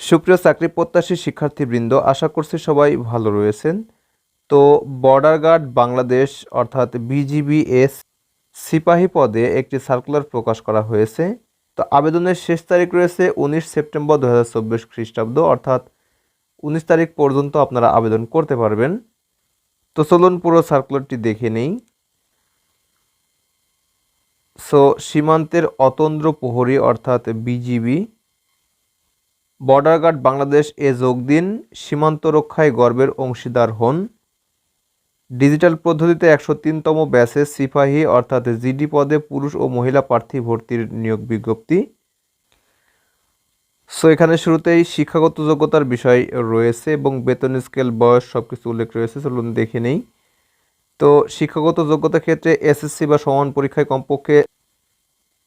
সুপ্রিয় চাকরি প্রত্যাশী শিক্ষার্থীবৃন্দ, আশা করছি সবাই ভালো রয়েছেন। তো বর্ডার গার্ড বাংলাদেশ অর্থাৎ বিজিবিএস সিপাহী পদে একটি সার্কুলার প্রকাশ করা হয়েছে। তো আবেদনের শেষ তারিখ রয়েছে উনিশ সেপ্টেম্বর দু হাজার চব্বিশ খ্রিস্টাব্দ, অর্থাৎ উনিশ তারিখ পর্যন্ত আপনারা আবেদন করতে পারবেন। তো চলুন পুরো সার্কুলারটি দেখে নেই। সো সীমান্তের অতন্দ্র প্রহরী, অর্থাৎ বিজিবি বর্ডার গার্ড বাংলাদেশ এ যোগ দিন, সীমান্ত রক্ষায় গর্বের অংশীদার হন। ডিজিটাল পদ্ধতিতে একশো তিনতম ব্যাচে সিপাহী অর্থাৎ জিডি পদে পুরুষ ও মহিলা প্রার্থী ভর্তির নিয়োগ বিজ্ঞপ্তি। সো, এখানে শুরুতেই শিক্ষাগত যোগ্যতার বিষয় রয়েছে এবং বেতন স্কেল, বয়স সব কিছু উল্লেখ রয়েছে, চলুন দেখে নেই। তো, শিক্ষাগত যোগ্যতার ক্ষেত্রে এসএসসি বা সমান পরীক্ষায় কমপক্ষে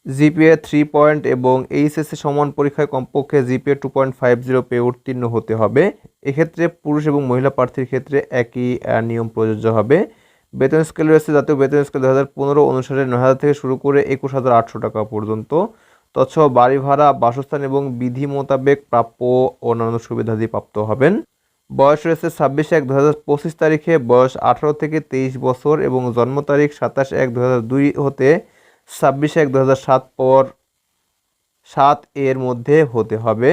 জিপিএ থ্রি পয়েন্ট এবং এইচএসসি সমান পরীক্ষায় কমপক্ষে GPA two point five zero পেয়ে উত্তীর্ণ হতে হবে। এক্ষেত্রে পুরুষ এবং মহিলা প্রার্থীর ক্ষেত্রে একই নিয়ম প্রযোজ্য হবে। বেতন স্কেল রয়েছে জাতীয় বেতন স্কেল দু হাজার পনেরো অনুসারে নয় হাজার থেকে শুরু করে একুশ হাজার আটশো টাকা পর্যন্ত। তৎসহ বাড়ি ভাড়া, বাসস্থান এবং বিধি মোতাবেক প্রাপ্য অন্যান্য সুবিধাদি প্রাপ্ত হবেন। বয়স রয়েছে ছাব্বিশ এক দু হাজার পঁচিশ তারিখে। বয়স আঠারো থেকে তেইশ বছর এবং জন্ম তারিখ সাতাশ এক দু হাজার দুই হতে ছাব্বিশ এক দু সাত পর সাত এর মধ্যে হতে হবে।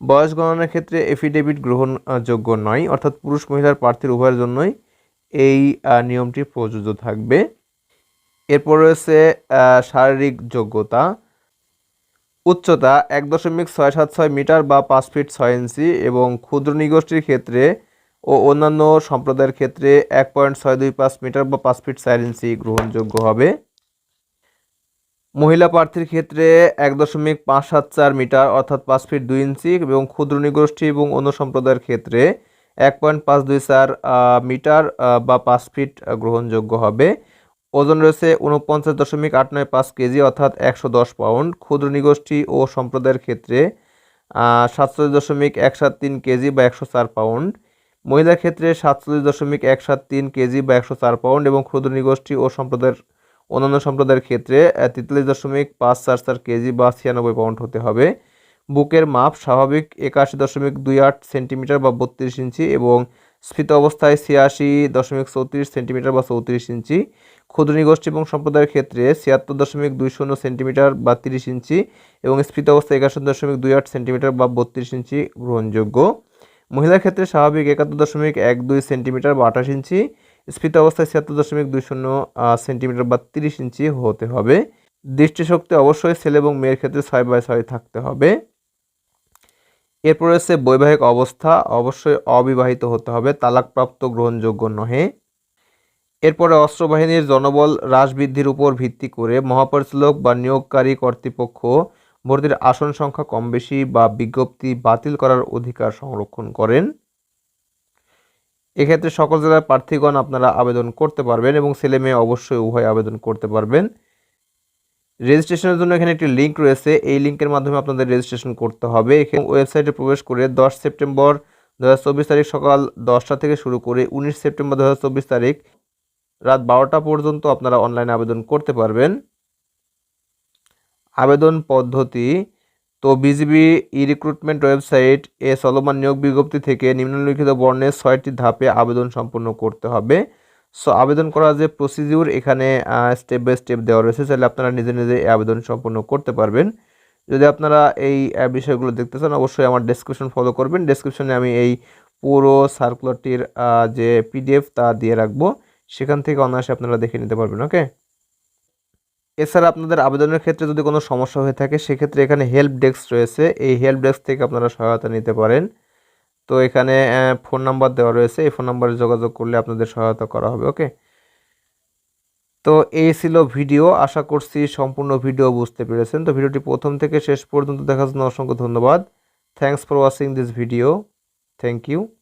বয়স গণনার ক্ষেত্রে এফিডেভিট গ্রহণযোগ্য নয়, অর্থাৎ পুরুষ মহিলার প্রার্থীর উভয়ের জন্যই এই নিয়মটি প্রযোজ্য থাকবে। এরপর রয়েছে শারীরিক যোগ্যতা। উচ্চতা এক দশমিক ছয় সাত ছয় মিটার বা পাঁচ ফিট ছয় ইঞ্চি এবং ক্ষুদ্র নিগোষ্ঠীর ক্ষেত্রে ও অন্যান্য সম্প্রদায়ের ক্ষেত্রে এক পয়েন্ট ছয় দুই পাঁচ মিটার বা পাঁচ ফিট চার ইঞ্চি গ্রহণযোগ্য হবে। মহিলা প্রার্থীর ক্ষেত্রে এক দশমিক পাঁচ সাত চার মিটার, অর্থাৎ পাঁচ ফিট দুই ইঞ্চি এবং ক্ষুদ্র নিগোষ্ঠী এবং অন্য সম্প্রদায়ের ক্ষেত্রে এক পয়েন্ট পাঁচ দুই চার মিটার বা পাঁচ ফিট গ্রহণযোগ্য হবে। ওজন রয়েছে উনপঞ্চাশ দশমিক আট নয় পাঁচ কেজি, অর্থাৎ একশো দশ পাউন্ড। ক্ষুদ্র নিগোষ্ঠী ও সম্প্রদায়ের ক্ষেত্রে সাতচল্লিশ দশমিক এক সাত তিন কেজি বা একশো চার পাউন্ড। মহিলার ক্ষেত্রে সাতচল্লিশ দশমিক এক সাত তিন কেজি বা একশো চার পাউন্ড এবং ক্ষুদ্র নিগোষ্ঠী ও সম্প্রদায়ের অন্যান্য সম্প্রদায়ের ক্ষেত্রে তেতাল্লিশ দশমিক পাঁচ চার চার কেজি বা ছিয়ানব্বই পাউন্ড হতে হবে। বুকের মাপ স্বাভাবিক একাশি দশমিক দুই আট সেন্টিমিটার বা বত্রিশ ইঞ্চি এবং স্ফীত অবস্থায় ছিয়াশি দশমিক চৌত্রিশ সেন্টিমিটার বা চৌত্রিশ ইঞ্চি। ক্ষুদ্র নিগোষ্ঠী এবং সম্প্রদায়ের ক্ষেত্রে ছিয়াত্তর দশমিক দুই শূন্য সেন্টিমিটার বা তিরিশ ইঞ্চি এবং স্ফীত অবস্থায় একাশি দশমিক দুই আট সেন্টিমিটার বা বত্রিশ ইঞ্চি গ্রহণযোগ্য। মহিলার ক্ষেত্রে স্বাভাবিক একাত্তর দশমিক এক দুই সেন্টিমিটার বা আঠাশ ইঞ্চি। স্ফীত অবস্থায় ছিয়াত্তর দশমিক দুই শূন্য সেন্টিমিটার বা তিরিশ ইঞ্চি হতে হবে। দৃষ্টিশক্তি অবশ্যই ছেলে এবং মেয়ের ক্ষেত্রে ছয় বাই ছয় থাকতে হবে। এরপর রয়েছে বৈবাহিক অবস্থা, অবশ্যই অবিবাহিত হতে হবে, তালাকপ্রাপ্ত গ্রহণযোগ্য নহে। এরপরে অস্ত্রবাহিনীর জনবল হ্রাস বৃদ্ধির উপর ভিত্তি করে মহাপরিচালক বা নিয়োগকারী কর্তৃপক্ষ ভর্তির আসন সংখ্যা কম বেশি বা বিজ্ঞপ্তি বাতিল করার অধিকার সংরক্ষণ করেন। এক্ষেত্রে সকল জেলার প্রার্থীগণ আপনারা আবেদন করতে পারবেন এবং ছেলে মেয়ে অবশ্যই উভয় আবেদন করতে পারবেন। রেজিস্ট্রেশনের জন্য এখানে একটি লিঙ্ক রয়েছে। এই লিঙ্কের মাধ্যমে আপনাদের রেজিস্ট্রেশন করতে হবে। এখানে ওয়েবসাইটে প্রবেশ করে দশ সেপ্টেম্বর দু হাজার চব্বিশ তারিখ সকাল দশটা থেকে শুরু করে উনিশ সেপ্টেম্বর দু হাজার চব্বিশ তারিখ রাত বারোটা পর্যন্ত আপনারা অনলাইনে আবেদন করতে পারবেন। আবেদন পদ্ধতি তো বিজিবি ই রিক্রুটমেন্ট ওয়েবসাইট এ চলমান নিয়োগ বিজ্ঞপ্তি থেকে নিম্নলিখিত বর্ণের ছয়টি ধাপে আবেদন সম্পন্ন করতে হবে। সো, আবেদন করার যে প্রসিডিউর এখানে স্টেপ বাই স্টেপ দেওয়া রয়েছে। তাহলে আপনারা নিজে নিজে আবেদন সম্পন্ন করতে পারবেন। যদি আপনারা এই বিষয়গুলো দেখতে চান, অবশ্যই আমার ডেসক্রিপশন ফলো করবেন। ডেসক্রিপশনে আমি এই পুরো সার্কুলারটির যে পিডিএফ তা দিয়ে রাখব, সেখান থেকে অনায়াসে আপনারা দেখে নিতে পারবেন ওকে এছাড়া আপনাদের আবেদনের ক্ষেত্রে যদি কোনো সমস্যা হয়ে থাকে, সেক্ষেত্রে এখানে হেল্প ডেস্ক রয়েছে। এই হেল্প ডেস্ক থেকে আপনারা সহায়তা নিতে পারেন। তো এখানে ফোন নাম্বার দেওয়া রয়েছে। এই ফোন নাম্বারে যোগাযোগ করলে আপনাদের সহায়তা করা হবে ওকে তো এই ছিল ভিডিও। আশা করছি সম্পূর্ণ ভিডিও বুঝতে পেরেছেন। তো ভিডিওটি প্রথম থেকে শেষ পর্যন্ত দেখার জন্য অসংখ্য ধন্যবাদ। Thanks for watching this video thank you